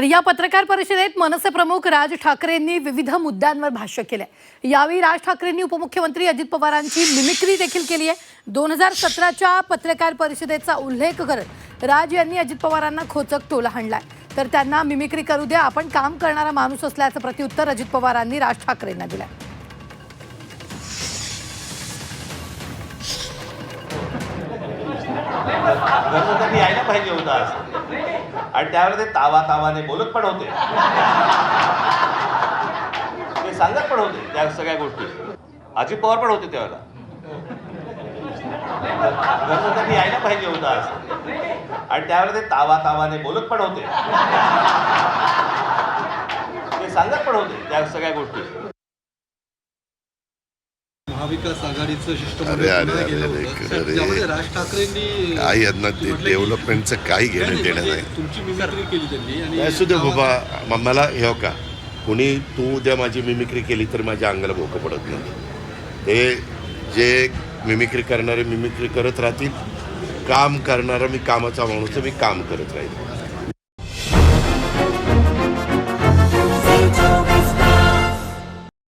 तर या पत्रकार परिषदेत मनसे प्रमुख राज ठाकरेंनी विविध मुद्द्यांवर भाष्य केलंय. यावेळी राज ठाकरेंनी उपमुख्यमंत्री अजित पवारांची मिमिक्री देखील केली आहे. दोन हजार सतराच्या पत्रकार परिषदेचा उल्लेख करत राज यांनी अजित पवारांना खोचक टोला हाणलाय. तर त्यांना मिमिक्री करू द्या आपण काम करणारा माणूस असल्याचं प्रत्युत्तर अजित पवारांनी राज ठाकरेंना दिलंय. घरचं यायला पाहिजे होतं आज. आणि त्यावेळेला ते तावा तावाने बोलत पण होते. ते सांगत पण होते त्या सगळ्या गोष्टी. अजित पवार पण होते त्यावेळेला. घरचं यायला पाहिजे होतं आज. आणि त्यावेळेला ते तावा तावाने बोलत पण होते. ते सांगत पण होते त्या सगळ्या गोष्टी. महाविकास आघाडीचं अरे, शिष्टमंडळ अरे, अरे, राज ठाकरेंनी काही यांना डेव्हलपमेंटचं काही घेणं देणं म्हणजे नाही. तुमची मिमिक्री केली त्यांनी आणि असू दे बाबा मला हे हो का कुणी तू उद्या माझी मिमिक्री केली तर माझ्या अंगाला भोकं पडत नाही. ते जे मिमिक्री करणारे मिमिक्री करत राहतील काम करणारा मी कामाचा माणूस मी काम करत राहील.